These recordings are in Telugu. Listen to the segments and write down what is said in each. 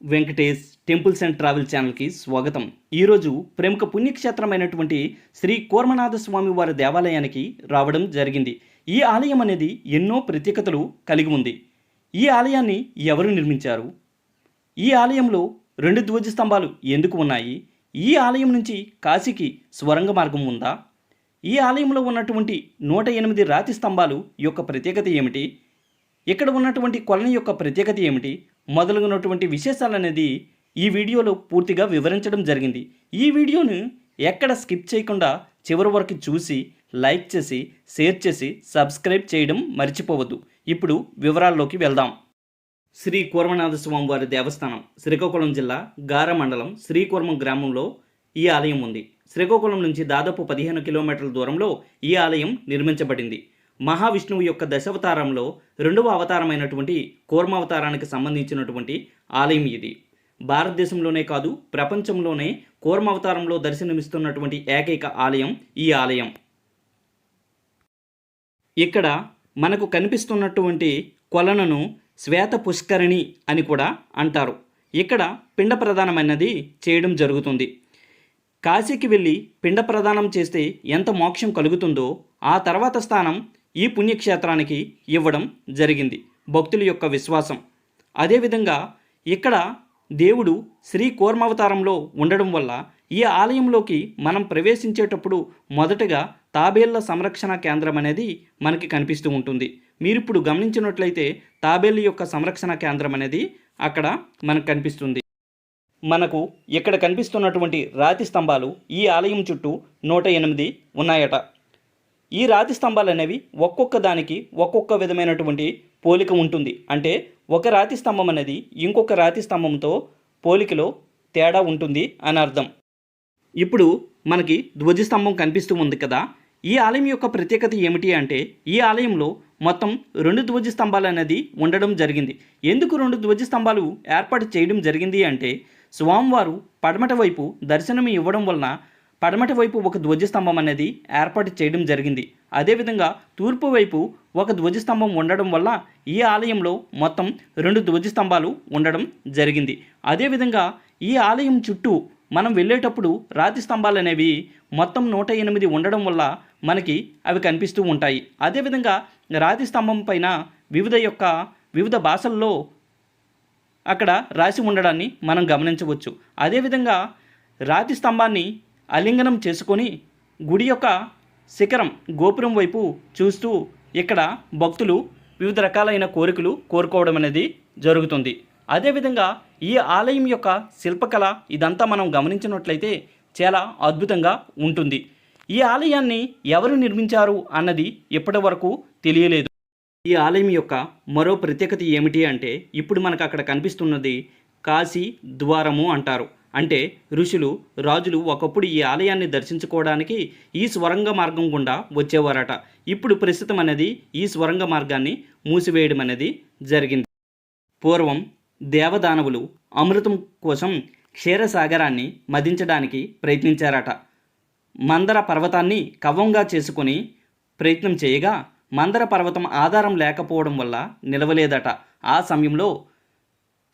వెంకటేష్ టెంపుల్స్ అండ్ ట్రావెల్ ఛానల్కి స్వాగతం. ఈరోజు ప్రముఖ పుణ్యక్షేత్రమైనటువంటి శ్రీ కూర్మనాథ స్వామి వారి దేవాలయానికి రావడం జరిగింది. ఈ ఆలయం అనేది ఎన్నో ప్రత్యేకతలు కలిగి ఉంది. ఈ ఆలయాన్ని ఎవరు నిర్మించారు? ఈ ఆలయంలో రెండు ధ్వజస్తంభాలు ఎందుకు ఉన్నాయి? ఈ ఆలయం నుంచి కాశీకి స్వరంగ మార్గం ఉందా? ఈ ఆలయంలో ఉన్నటువంటి నూట ఎనిమిది రాతి స్తంభాలు యొక్క ప్రత్యేకత ఏమిటి? ఇక్కడ ఉన్నటువంటి కొలని యొక్క ప్రత్యేకత ఏమిటి? మొదలగునటువంటి విశేషాలు అనేది ఈ వీడియోలో పూర్తిగా వివరించడం జరిగింది. ఈ వీడియోను ఎక్కడ స్కిప్ చేయకుండా చివరి వరకు చూసి లైక్ చేసి షేర్ చేసి సబ్స్క్రైబ్ చేయడం మర్చిపోవద్దు. ఇప్పుడు వివరాల్లోకి వెళ్దాం. శ్రీ కూర్మనాథ స్వామి వారి దేవస్థానం శ్రీకాకుళం జిల్లా గార మండలం శ్రీకూర్మం గ్రామంలో ఈ ఆలయం ఉంది. శ్రీకాకుళం నుంచి దాదాపు పదిహేను కిలోమీటర్ల దూరంలో ఈ ఆలయం నిర్మించబడింది. మహావిష్ణువు యొక్క దశావతారంలో రెండవ అవతారమైనటువంటి కూర్మావతారానికి సంబంధించినటువంటి ఆలయం ఇది. భారతదేశంలోనే కాదు ప్రపంచంలోనే కూర్మావతారంలో దర్శనమిస్తున్నటువంటి ఏకైక ఆలయం ఈ ఆలయం. ఇక్కడ మనకు కనిపిస్తున్నటువంటి కొలనను శ్వేత పుష్కరిణి అని కూడా అంటారు. ఇక్కడ పిండ ప్రదానమైనది చేయడం జరుగుతుంది. కాశీకి వెళ్ళి పిండ ప్రదానం చేస్తే ఎంత మోక్షం కలుగుతుందో ఆ తర్వాత స్థానం ఈ పుణ్యక్షేత్రానికి ఇవ్వడం జరిగింది. భక్తుల యొక్క విశ్వాసం. అదేవిధంగా ఇక్కడ దేవుడు శ్రీ కూర్మావతారంలో ఉండడం వల్ల ఈ ఆలయంలోకి మనం ప్రవేశించేటప్పుడు మొదటగా తాబేళ్ళ సంరక్షణ కేంద్రం అనేది మనకి కనిపిస్తూ ఉంటుంది. మీరు ఇప్పుడు గమనించినట్లయితే తాబేళ్ళ యొక్క సంరక్షణ కేంద్రం అనేది అక్కడ మనకు కనిపిస్తుంది. మనకు ఇక్కడ కనిపిస్తున్నటువంటి రాతి స్తంభాలు ఈ ఆలయం చుట్టూ నూట ఎనిమిది ఉన్నాయట. ఈ రాతి స్తంభాలు అనేవి ఒక్కొక్క దానికి ఒక్కొక్క విధమైనటువంటి పోలిక ఉంటుంది. అంటే ఒక రాతి స్తంభం అనేది ఇంకొక రాతి స్తంభంతో పోలికలో తేడా ఉంటుంది అని అర్థం. ఇప్పుడు మనకి ధ్వజస్తంభం కనిపిస్తూ ఉంది కదా. ఈ ఆలయం యొక్క ప్రత్యేకత ఏమిటి అంటే ఈ ఆలయంలో మొత్తం రెండు ధ్వజస్తంభాలు అనేది ఉండడం జరిగింది. ఎందుకు రెండు ధ్వజస్తంభాలు ఏర్పాటు చేయడం జరిగింది అంటే స్వామివారు పడమట వైపు దర్శనం ఇవ్వడం వలన పడమటి వైపు ఒక ధ్వజస్తంభం అనేది ఏర్పాటు చేయడం జరిగింది. అదేవిధంగా తూర్పు వైపు ఒక ధ్వజస్తంభం ఉండడం వల్ల ఈ ఆలయంలో మొత్తం రెండు ధ్వజస్తంభాలు ఉండడం జరిగింది. అదేవిధంగా ఈ ఆలయం చుట్టూ మనం వెళ్ళేటప్పుడు రాతి స్తంభాలు అనేవి మొత్తం నూట ఎనిమిది ఉండడం వల్ల మనకి అవి కనిపిస్తూ ఉంటాయి. అదేవిధంగా రాతి స్తంభం పైన వివిధ యొక్క వివిధ భాషల్లో అక్కడ రాసి ఉండడాన్ని మనం గమనించవచ్చు. అదేవిధంగా రాతి స్తంభాన్ని అలింగనం చేసుకొని గుడి యొక్క శిఖరం గోపురం వైపు చూస్తూ ఇక్కడ భక్తులు వివిధ రకాలైన కోరికలు కోరుకోవడం అనేది జరుగుతుంది. అదేవిధంగా ఈ ఆలయం యొక్క శిల్పకళ ఇదంతా మనం గమనించినట్లయితే చాలా అద్భుతంగా ఉంటుంది. ఈ ఆలయాన్ని ఎవరు నిర్మించారు అన్నది ఇప్పటి వరకు తెలియలేదు. ఈ ఆలయం యొక్క మరో ప్రత్యేకత ఏమిటి అంటే ఇప్పుడు మనకు అక్కడ కనిపిస్తున్నది కాశీ ద్వారము అంటారు. అంటే ఋషులు రాజులు ఒకప్పుడు ఈ ఆలయాన్ని దర్శించుకోవడానికి ఈ స్వరంగ మార్గం గుండా వచ్చేవారట. ఇప్పుడు ప్రస్తుతం అనేది ఈ స్వరంగ మార్గాన్ని మూసివేయడం అనేది జరిగింది. పూర్వం దేవదానవులు అమృతం కోసం క్షీరసాగరాన్ని మదించడానికి ప్రయత్నించారట. మందర పర్వతాన్ని కవ్వంగా చేసుకొని ప్రయత్నం చేయగా మందర పర్వతం ఆధారం లేకపోవడం వల్ల నిలవలేదట. ఆ సమయంలో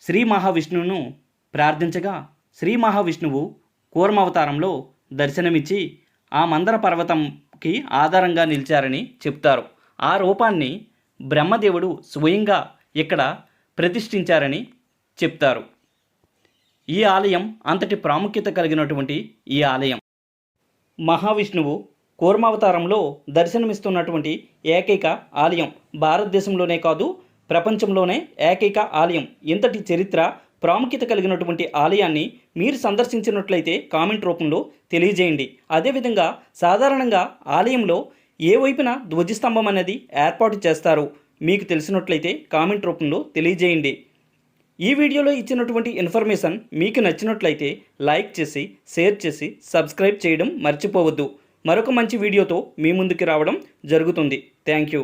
శ్రీ మహావిష్ణువును ప్రార్థించగా శ్రీ మహావిష్ణువు కూర్మావతారంలో దర్శనమిచ్చి ఆ మందర పర్వతంకి ఆధారంగా నిలిచారని చెప్తారు. ఆ రూపాన్ని బ్రహ్మదేవుడు స్వయంగా ఇక్కడ ప్రతిష్ఠించారని చెప్తారు. ఈ ఆలయం అంతటి ప్రాముఖ్యత కలిగినటువంటి ఈ ఆలయం. మహావిష్ణువు కూర్మావతారంలో దర్శనమిస్తున్నటువంటి ఏకైక ఆలయం భారతదేశంలోనే కాదు ప్రపంచంలోనే ఏకైక ఆలయం. ఇంతటి చరిత్ర ప్రాముఖ్యత కలిగినటువంటి ఆలయాన్ని మీరు సందర్శించినట్లయితే కామెంట్ రూపంలో తెలియజేయండి. అదేవిధంగా సాధారణంగా ఆలయంలో ఏ వైపున ధ్వజస్తంభం అనేది ఏర్పాటు చేస్తారు మీకు తెలిసినట్లయితే కామెంట్ రూపంలో తెలియజేయండి. ఈ వీడియోలో ఇచ్చినటువంటి ఇన్ఫర్మేషన్ మీకు నచ్చినట్లయితే లైక్ చేసి షేర్ చేసి సబ్స్క్రైబ్ చేయడం మర్చిపోవద్దు. మరొక మంచి వీడియోతో మీ ముందుకు రావడం జరుగుతుంది. Thank you.